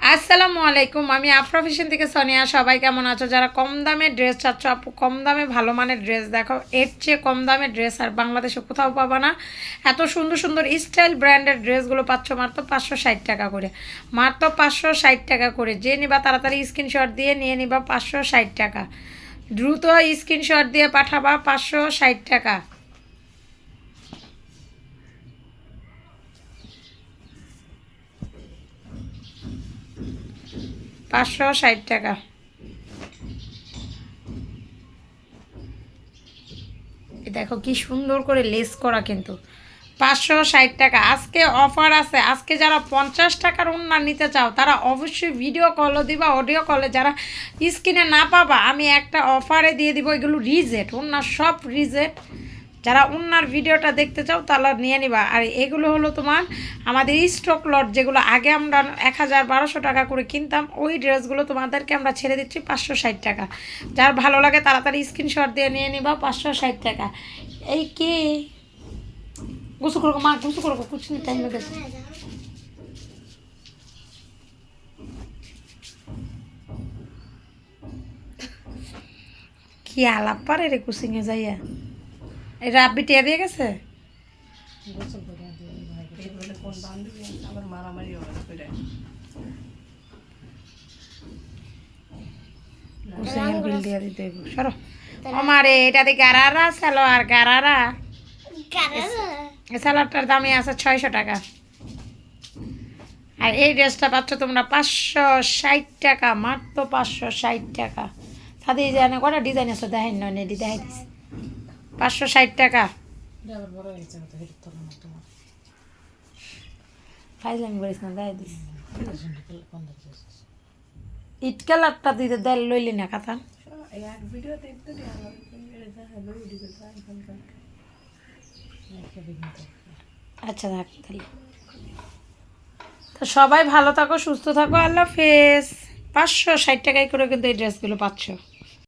আসসালামু আলাইকুম, আমি আফরা ফ্যাশন থেকে সোনিয়া সবাই কেমন আছো? যারা কম দামে ড্রেস চাচ্ছ, আপু, কম দামে ভালো মানের ড্রেস দেখো। এর চেয়ে কম দামে ড্রেস আর বাংলাদেশে কোথাও পাবা না। এত সুন্দর সুন্দর স্টাইল ব্র্যান্ডের ড্রেসগুলো পাচ্ছ, মাত্র পাঁচশো ষাট টাকা করে। মাত্র পাঁচশো ষাট টাকা করে। যে নিবা তাড়াতাড়ি স্ক্রিনশট দিয়ে নিয়ে নিবা পাঁচশো ষাট টাকা। দ্রুত স্ক্রিনশট দিয়ে পাঠাবা পাঁচশো ষাট টাকা। পাঁচশো ষাট টাকা। দেখো কি সুন্দর করে লেস করা কিন্তু। পাঁচশো ষাট টাকা। আজকে অফার আছে। আজকে যারা পঞ্চাশ টাকার উন্না নিতে চাও, তারা অবশ্যই ভিডিও কলও দিবা, অডিও কলে। যারা স্ক্রিনে না পাবা, আমি একটা অফারে দিয়ে দিব এগুলো রিজেট উন্নার সব রিজেট যারা উন্নার ভিডিওটা দেখতে চাও, তারা নিয়ে নিবা। আর এগুলো হলো তোমার আমাদের স্টক লট যেগুলো আগে আমরা এক হাজার বারোশো টাকা করে কিনতাম, ওই ড্রেসগুলো তোমাদেরকে আমরা ছেড়ে দিচ্ছি পাঁচশো ষাট টাকা। যার ভালো লাগে তাড়াতাড়ি স্ক্রিনশট দিয়ে নিয়ে নিবা পাঁচশো ষাট টাকা। এই কে? গুছু করব মা গুছু করব কুছ নি টাইম গেছে। কি আলাপ পারে রে কুসিংয়ে যাইয়া? এই রাব্বি টিয়া দিয়ে গেছে? আমারে এটা দিয়ে গারারা সালোয়ার গারারা। সালোয়ারটার দামই আছে ছয়শো টাকা। আর এই ড্রেসটা পাচ্ছ তোমরা পাঁচশো ষাট টাকা মাত্র পাঁচশো ষাট টাকা। সাথে জানে কটা ডিজাইন আছে দেখেন নয় দেখাই দিছি পাঁচশো ষাট টাকা। ফাইজলামি করিস না দেখাই দিস। ইট কালারটা দিতে দেয় লইলি না কাতা এক ভিডিও দেখতে দিই আমার দেখা ভিডিও এখন একটা ভিডিও আচ্ছা থাক তাহলে। তো সবাই ভালো থাকো সুস্থ থাকো আল্লাহ ফেস পাঁচশো ষাট টাকায় করে কিন্তু এই ড্রেসগুলো পাচ্ছ।